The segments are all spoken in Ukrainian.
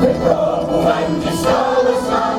With hope and solace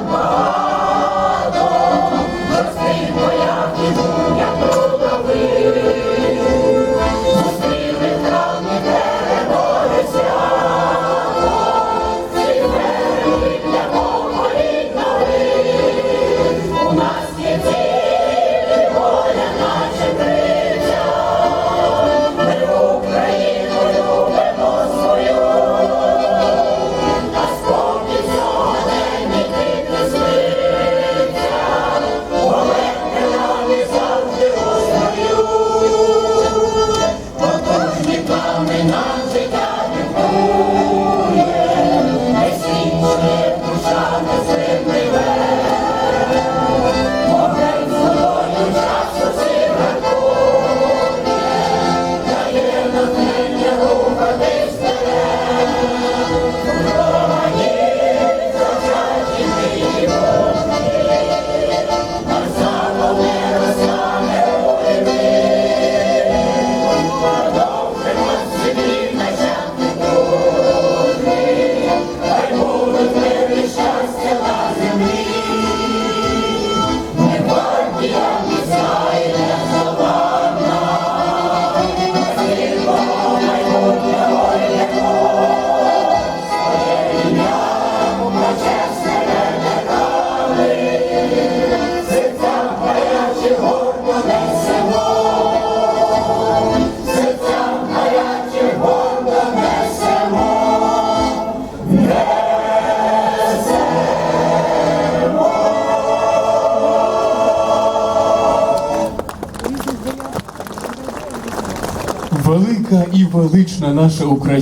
Велика і велична наша Україна.